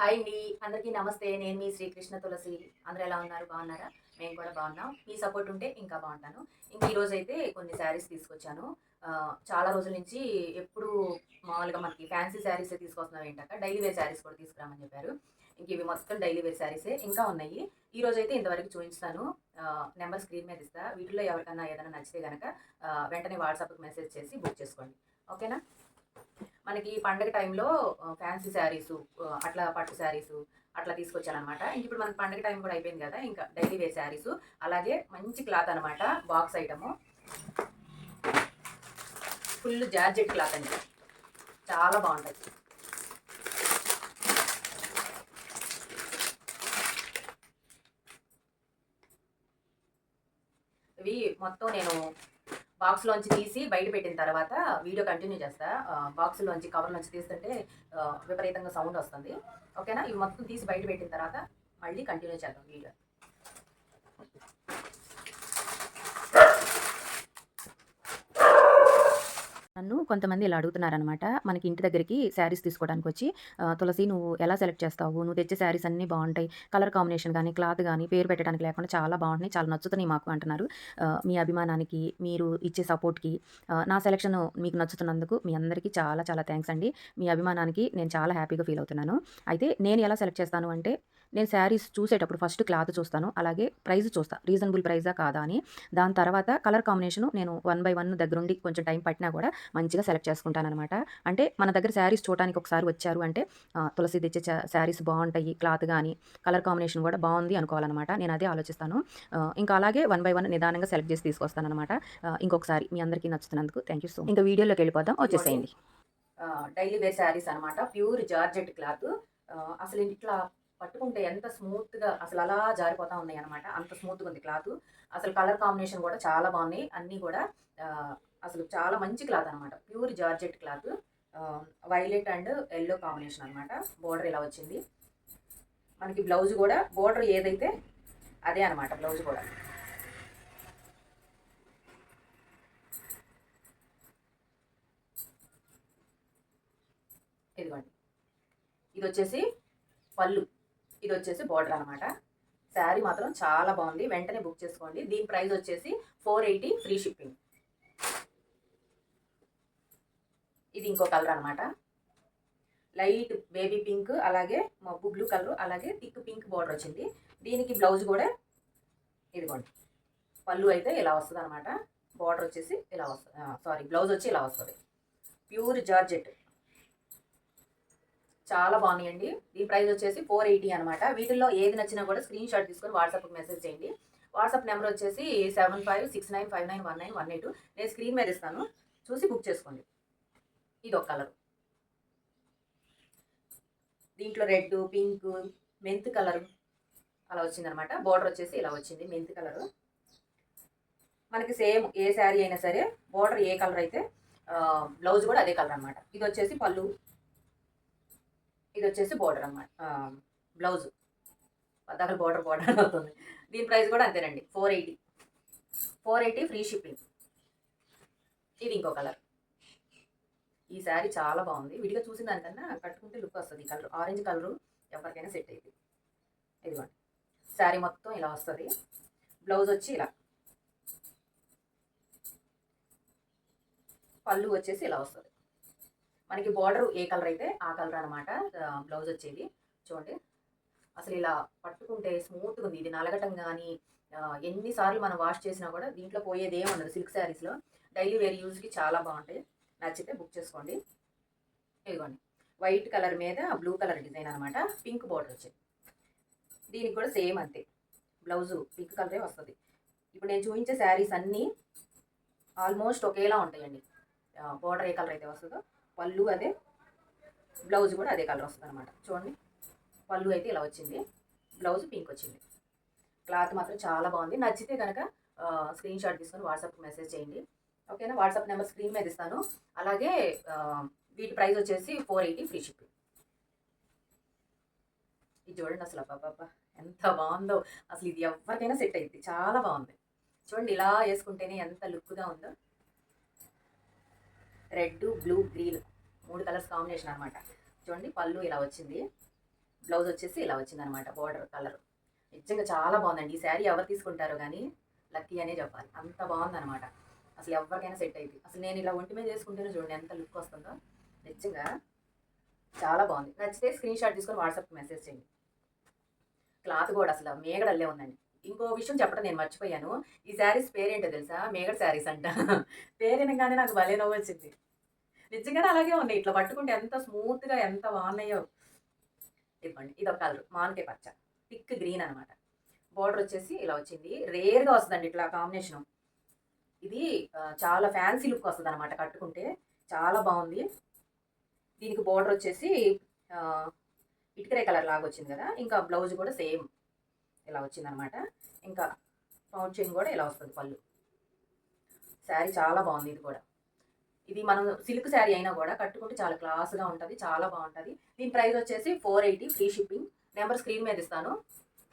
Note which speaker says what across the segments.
Speaker 1: Hi అండి అందరికీ నమస్తే. నేను మీ శ్రీకృష్ణ తులసి. అందరూ ఎలా ఉన్నారు? బాగున్నారా? మేము కూడా బాగున్నాం. మీ సపోర్ట్ ఉంటే ఇంకా బాగుంటాను. ఇంక ఈరోజు అయితే కొన్ని శారీస్ తీసుకొచ్చాను. చాలా రోజుల నుంచి ఎప్పుడు మామూలుగా మనకి ఫ్యాన్సీ శారీస్ తీసుకొస్తున్నాం ఏంటక్క డైలీ వేర్ శారీస్ కూడా తీసుకురామని చెప్పారు. ఇంక ఇవి మొత్తం డైలీ వేర్ శారీసే ఇంకా ఉన్నాయి. ఈ రోజు అయితే ఇంతవరకు చూపిస్తాను. నెంబర్ స్క్రీన్ మీద ఇస్తా. వీటిలో ఎవరికైనా ఏదైనా నచ్చితే కనుక వెంటనే వాట్సాప్కి మెసేజ్ చేసి బుక్ చేసుకోండి. ఓకేనా? మనకి పండగ టైంలో ఫ్యాన్సీ శారీస్ అట్లా పట్టు శారీసు అట్లా తీసుకొచ్చానమాట ఇప్పుడు మనకి పండగ టైం కూడా అయిపోయింది కదా ఇంకా డైలీ వేర్ శారీసు అలాగే మంచి క్లాత్ అనమాట box item full georgette cloth అండి. చాలా బాగుంటుంది ఇవి మొత్తం నేను బాక్స్లోంచి తీసి బయట పెట్టిన తర్వాత వీడియో కంటిన్యూ చేస్తా. బాక్స్లోంచి కవర్లోంచి తీస్తుంటే విపరీతంగా సౌండ్ వస్తుంది. ఓకేనా ఇవి మొత్తం తీసి బయట పెట్టిన తర్వాత మళ్ళీ కంటిన్యూ చేద్దాం వీడియో. నన్ను కొంతమంది ఇలా అడుగుతున్నారనమాట. మనకి ఇంటి దగ్గరికి శారీస్ తీసుకోవడానికి వచ్చి తులసి నువ్వు ఎలా సెలెక్ట్ చేస్తావు? నువ్వు తెచ్చే శారీస్ అన్నీ బాగుంటాయి. కలర్ కాంబినేషన్ కానీ క్లాత్ కానీ పేరు పెట్టడానికి లేకుండా చాలా బాగుంటున్నాయి. చాలా నచ్చుతున్నాయి మాకు అంటున్నారు. మీ అభిమానానికి మీరు ఇచ్చే సపోర్ట్కి నా సెలెక్షన్ మీకు నచ్చుతున్నందుకు మీ అందరికీ చాలా చాలా థ్యాంక్స్ అండి. మీ అభిమానానికి నేను చాలా హ్యాపీగా ఫీల్ అవుతున్నాను. అయితే నేను ఎలా సెలెక్ట్ చేస్తాను అంటే నేను శారీస్ చూసేటప్పుడు ఫస్ట్ క్లాత్ చూస్తాను అలాగే ప్రైస్ చూస్తా. రీజనబుల్ ప్రైజా కాదా అని. దాని తర్వాత కలర్ కాంబినేషన్ నేను వన్ బై వన్ దగ్గరుండి కొంచెం టైం పట్టినా కూడా మంచిగా సెలెక్ట్ చేసుకుంటాను అనమాట అంటే మన దగ్గర శారీస్ చూడడానికి ఒకసారి వచ్చారు అంటే తులసి తెచ్చే శారీస్ బాగుంటాయి క్లాత్ కానీ కలర్ కాంబినేషన్ కూడా బాగుంది అనుకోవాలన్నమాట. నేను అదే ఆలోచిస్తాను. ఇంకా అలాగే వన్ బై వన్ నిదానంగా సెలెక్ట్ చేసి తీసుకొస్తాను అనమాట ఇంకొకసారి మీ అందరికీ నచ్చుతున్నందుకు థ్యాంక్ యూ సో ఇంకా వీడియోలోకి వెళ్ళిపోదాం. వచ్చేసేయండి. డైలీ వేర్ శారీస్ అనమాట ప్యూర్ జార్జెట్ క్లాత్. అసలు ఇట్లా పట్టుకుంటే ఎంత స్మూత్గా అసలు అలా జారిపోతా ఉన్నాయి అనమాట అంత స్మూత్గా ఉంది క్లాత్. అసలు కలర్ కాంబినేషన్ కూడా చాలా బాగున్నాయి. అన్నీ కూడా అసలు చాలా మంచి క్లాత్ అనమాట pure georgette cloth. Violet and yellow combination అనమాట బోర్డర్ ఇలా వచ్చింది. మనకి బ్లౌజ్ కూడా బోర్డర్ ఏదైతే అదే అనమాట బ్లౌజ్ కూడా. ఇదిగోండి. ఇది వచ్చేసి పళ్ళు. ఇది వచ్చేసి బార్డర్ అనమాట శారీ మాత్రం చాలా బాగుంది. వెంటనే బుక్ చేసుకోండి. దీని ప్రైస్ వచ్చేసి ఫోర్ ఎయిటీ ఫ్రీ షిప్పింగ్ ఇది ఇంకో కలర్ అనమాట లైట్ బేబీ పింక్ అలాగే మబ్బు బ్లూ కలర్ అలాగే థిక్ పింక్ బార్డర్ వచ్చింది. దీనికి బ్లౌజ్ కూడా ఇదిగోండి. పళ్ళు అయితే ఇలా వస్తుంది అనమాట బార్డర్ వచ్చేసి ఇలా వస్తుంది. సారీ బ్లౌజ్ వచ్చి ఇలా వస్తుంది. ప్యూర్ జార్జెట్ చాలా బాగున్నాయండి. దీని ప్రైస్ వచ్చేసి ఫోర్ ఎయిటీ అనమాట వీటిల్లో ఏది నచ్చినా కూడా స్క్రీన్ షాట్ తీసుకొని వాట్సాప్కి మెసేజ్ చేయండి. వాట్సాప్ నెంబర్ వచ్చేసి seven five six nine five nine one nine one eight నేను స్క్రీన్ మీద ఇస్తాను. చూసి బుక్ చేసుకోండి. ఇది ఒక కలర్ దీంట్లో రెడ్ పింక్ మెంత్ కలర్ అలా వచ్చిందనమాట బార్డర్ వచ్చేసి ఇలా వచ్చింది మెంత్ కలర్ మనకి సేమ్ ఏ శారీ అయినా సరే బార్డర్ ఏ కలర్ అయితే బ్లౌజ్ కూడా అదే కలర్ అనమాట ఇది వచ్చేసి పళ్ళు. ఇది వచ్చేసి బోర్డర్ అన్నమాట బ్లౌజ్ పద్దాకల బోర్డర్ బోర్డర్ అవుతుంది. దీని ప్రైస్ కూడా అంతేనండి. Four eighty four eighty free shipping ఇది ఇంకో కలర్ ఈ శారీ చాలా బాగుంది. విడిగా చూసిన దానికన్నా కట్టుకుంటే లుక్ వస్తుంది. కలర్ ఆరెంజ్ కలరు ఎవరికైనా సెట్ అయింది ఇదిగోండి. శారీ మొత్తం ఇలా వస్తుంది. బ్లౌజ్ వచ్చి ఇలా. పళ్ళు వచ్చేసి ఇలా వస్తుంది. మనకి బార్డర్ ఏ కలర్ అయితే ఆ కలర్ అనమాట బ్లౌజ్ వచ్చేది. చూడండి. అసలు ఇలా పట్టుకుంటే స్మూత్గా ఉంది. ఇది నలగటం కానీ ఎన్నిసార్లు మనం వాష్ చేసినా కూడా దీంట్లో పోయేది ఉండదు సిల్క్ శారీస్లో డైలీ వేర్ యూజ్కి చాలా బాగుంటాయి. నచ్చితే బుక్ చేసుకోండి. ఇదిగోండి. వైట్ కలర్ మీద బ్లూ కలర్ డిజైన్ అనమాట పింక్ బార్డర్ వచ్చేది. దీనికి కూడా సేమ్ అంతే. బ్లౌజు పింక్ కలరే వస్తుంది. ఇప్పుడు నేను చూపించే శారీస్ అన్నీ ఆల్మోస్ట్ ఒకేలా ఉంటాయండి. బార్డర్ ఏ కలర్ అయితే వస్తుందో. పళ్ళు అదే బ్లౌజ్ కూడా అదే కలర్ వస్తుంది అనమాట చూడండి పళ్ళు అయితే ఇలా వచ్చింది. బ్లౌజ్ పింక్ వచ్చింది. క్లాత్ మాత్రం చాలా బాగుంది. నచ్చితే కనుక స్క్రీన్ షాట్ తీసుకొని వాట్సాప్కి మెసేజ్ చేయండి. ఓకేనా వాట్సాప్ నెంబర్ స్క్రీన్ మీద ఇస్తాను. అలాగే వీటి ప్రైస్ వచ్చేసి ఫోర్ ఎయిటీ ఫ్రీ షిప్పింగ్ ఇది చూడండి అసలు అబ్బాబ్బా ఎంత బాగుందో. అసలు ఇది ఎవరికైనా సెట్ అయింది చాలా బాగుంది. చూడండి ఇలా వేసుకుంటేనే ఎంత లుక్గా ఉందో. రెడ్ బ్లూ గ్రీన్ మూడు కలర్స్ కాంబినేషన్ అనమాట చూడండి పళ్ళు ఇలా వచ్చింది. బ్లౌజ్ వచ్చేసి ఇలా వచ్చింది అనమాట బార్డర్ కలర్. నిజంగా చాలా బాగుందండి. ఈ శారీ ఎవరు తీసుకుంటారో కానీ లక్కీ అనే చెప్పాలి. అంత బాగుందనమాట అసలు ఎవరికైనా సెట్ అయింది. అసలు నేను ఇలా ఒంటి మీద వేసుకుంటేనే చూడండి ఎంత లుక్ వస్తుందో. నిజంగా చాలా బాగుంది. నచ్చితే స్క్రీన్ షాట్ తీసుకొని వాట్సాప్కి మెసేజ్ చేయండి. క్లాత్ కూడా అసలు మేగడల్లే ఉందండి. ఇంకో విషయం చెప్పడం నేను మర్చిపోయాను. ఈ శారీస్ పేరేంటో తెలుసా? మేగడ శారీస్ అంట. పేరేనగానే నాకు భలే నవ్వొచ్చింది నిజంగానే అలాగే ఉన్నాయి. ఇట్లా పట్టుకుంటే ఎంత స్మూత్గా ఎంత బాగున్నాయో. ఇవ్వండి ఇది ఒక కలర్. మానకే పచ్చ. థిక్ గ్రీన్ అనమాట బార్డర్ వచ్చేసి ఇలా వచ్చింది. రేర్గా వస్తుందండి ఇట్లా కాంబినేషన్. ఇది చాలా ఫ్యాన్సీ లుక్ వస్తుంది అనమాట కట్టుకుంటే. చాలా బాగుంది. దీనికి బార్డర్ వచ్చేసి ఇటుకరే కలర్ లాగా వచ్చింది కదా. ఇంకా బ్లౌజ్ కూడా సేమ్. ఇలా వచ్చింది అనమాట ఇంకా పౌచింగ్ కూడా ఇలా వస్తుంది పళ్ళు. శారీ చాలా బాగుంది ఇది కూడా. ఇది మనం సిల్క్ శారీ అయినా కూడా కట్టుకుంటే చాలా క్లాస్గా ఉంటుంది చాలా బాగుంటుంది. దీని ప్రైస్ వచ్చేసి four eighty free shipping. Number screen మీద ఇస్తాను.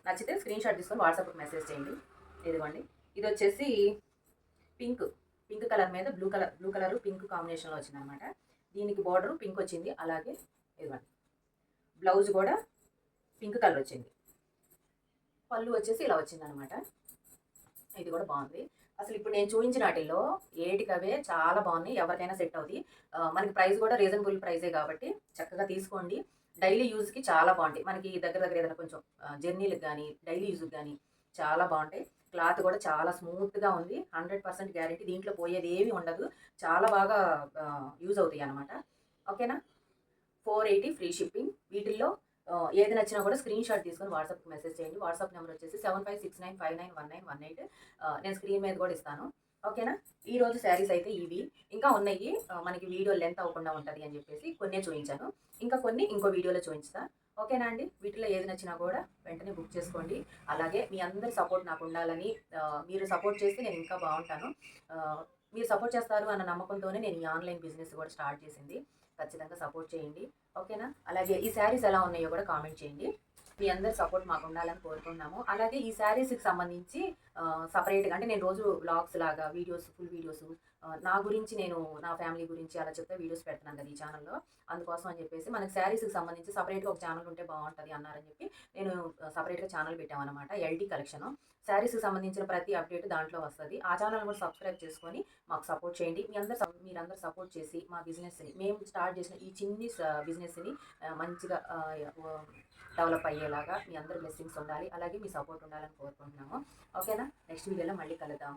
Speaker 1: నచ్చితే స్క్రీన్ షాట్ తీసుకొని వాట్సాప్కి మెసేజ్ చేయండి. ఇదిగోండి. ఇది వచ్చేసి పింక్. పింక్ కలర్ మీద blue colour blue colour pink కాంబినేషన్లో వచ్చింది అనమాట దీనికి బార్డర్ పింక్ వచ్చింది. అలాగే ఇదిగోండి. బ్లౌజ్ కూడా పింక్ కలర్ వచ్చింది. పళ్ళు వచ్చేసి ఇలా వచ్చిందనమాట. ఇది కూడా బాగుంది. అసలు ఇప్పుడు నేను చూపించిన వాటిల్లో ఏటికవే చాలా బాగున్నాయి. ఎవరికైనా సెట్ అవుతుంది మనకి ప్రైస్ కూడా రీజనబుల్ ప్రైజే కాబట్టి చక్కగా తీసుకోండి. డైలీ యూజ్కి చాలా బాగుంటాయి. మనకి దగ్గర దగ్గర ఏదైనా కొంచెం జర్నీలకు కానీ డైలీ యూజ్కి కానీ చాలా బాగుంటాయి. క్లాత్ కూడా చాలా స్మూత్గా ఉంది. Hundred percent guarantee. దీంట్లో పోయేది ఏమీ ఉండదు. చాలా బాగా యూజ్ అవుతాయి అనమాట ఓకేనా? Four eighty free shipping. వీటిల్లో ఏది నచ్చినా కూడా స్క్రీన్ షాట్ తీసుకొని వాట్సాప్కి మెసేజ్ చేయండి. వాట్సాప్ నెంబర్ వచ్చేసి seven five six nine five nine one nine one eight నేను స్క్రీన్ మీద కూడా ఇస్తాను. ఓకేనా ఈ రోజు శారీస్ అయితే ఇవి. ఇంకా ఉన్నాయి. మనకి వీడియో లెంత్ అవ్వకుండా ఉంటుంది అని చెప్పేసి కొన్నే చూపించాను. ఇంకా కొన్ని ఇంకో వీడియోలో చూపించుతా. ఓకేనా అండి? వీటిలో ఏది నచ్చినా కూడా వెంటనే బుక్ చేసుకోండి. అలాగే మీ అందరి సపోర్ట్ నాకు ఉండాలని మీరు సపోర్ట్ చేస్తే నేను ఇంకా బాగుంటాను. మీరు సపోర్ట్ చేస్తారు అన్న నమ్మకంతోనే నేను ఈ ఆన్లైన్ బిజినెస్ కూడా స్టార్ట్ చేసింది. ఖచ్చితంగా సపోర్ట్ చేయండి. ఓకేనా అలాగే ఈ శారీస్ ఎలా ఉన్నాయో కూడా కామెంట్ చేయండి. మీ అందరి సపోర్ట్ మాకు ఉండాలని కోరుకుంటున్నాము. అలాగే ఈ శారీస్కి సంబంధించి సపరేట్గా అంటే నేను రోజు బ్లాగ్స్ లాగా వీడియోస్ ఫుల్ వీడియోస్ నా గురించి నేను నా ఫ్యామిలీ గురించి అలా చెప్తే వీడియోస్ పెడుతున్నాను కదా ఈ ఛానల్లో అందుకోసం అని చెప్పేసి మనకి శారీస్కి సంబంధించి సపరేట్గా ఒక ఛానల్ ఉంటే బాగుంటుంది అన్నారని చెప్పి నేను సపరేట్గా ఛానల్ పెట్టామన్నమాట. ఎల్టీ కలెక్షన్ శారీస్కి సంబంధించిన ప్రతి అప్డేట్ దాంట్లో వస్తుంది. ఆ ఛానల్ కూడా సబ్స్క్రైబ్ చేసుకొని మాకు సపోర్ట్ చేయండి. మీ అందరు మీరందరూ సపోర్ట్ చేసి మా బిజినెస్ని మేము స్టార్ట్ చేసిన ఈ చిన్ని బిజినెస్ని మంచిగా డెవలప్ అయ్యేలాగా మీ అందరి బ్లెస్సింగ్స్ ఉండాలి. అలాగే మీ సపోర్ట్ ఉండాలని కోరుకుంటున్నాము. ఓకేనా నెక్స్ట్ వీడియోలో మళ్ళీ కలుద్దాం.